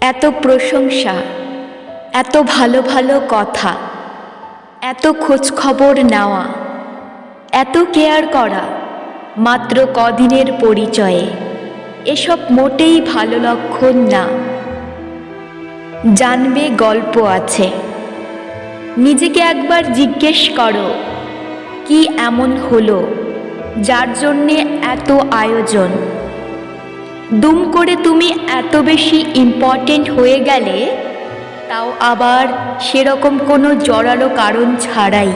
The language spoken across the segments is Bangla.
এত প্রশংসা, এত ভালো ভালো কথা, এত খোঁজ খবর নেওয়া, এত কেয়ার করা মাত্র কদিনের পরিচয়ে। এসব মোটেই ভালো লক্ষণ না। জানবে গল্প আছে। নিজেকে একবার জিজ্ঞেস করো, কি এমন হলো, যার জন্যে এত আয়োজন? দুম করে তুমি এত বেশি ইম্পর্টেন্ট হয়ে গেলে, তাও আবার সেরকম কোনো জড়ালো কারণ ছাড়াই।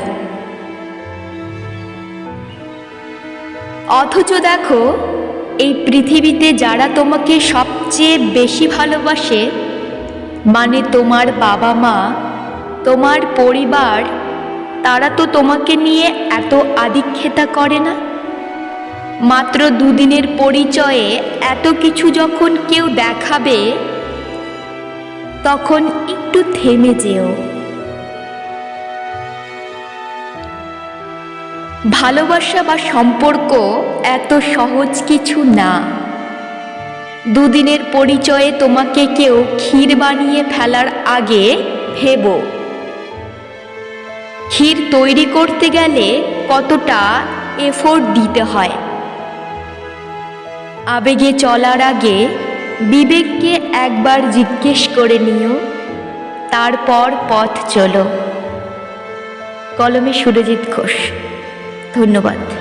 অথচ দেখো, এই পৃথিবীতে যারা তোমাকে সবচেয়ে বেশি ভালোবাসে মানে তোমার বাবা মা, তোমার পরিবার, তারা তো তোমাকে নিয়ে এত আদিক্ষেতা করে না? মাত্র দুদিনের পরিচয়ে এত কিছু যখন কেউ দেখাবে, তখন একটু থেমে যেও। ভালোবাসা বা সম্পর্ক এত সহজ কিছু না। দুদিনের পরিচয়ে তোমাকে কেউ ক্ষীর বানিয়ে ফেলার আগে ভেবো। ক্ষীর তৈরি করতে গেলে কতটা এফোর্ট দিতে হয়? আবেগে চলার আগে বিবেককে একবার জিজ্ঞেস করে নিও, তারপর পথ চলো। কলমে সুরজিৎ ঘোষ, ধন্যবাদ।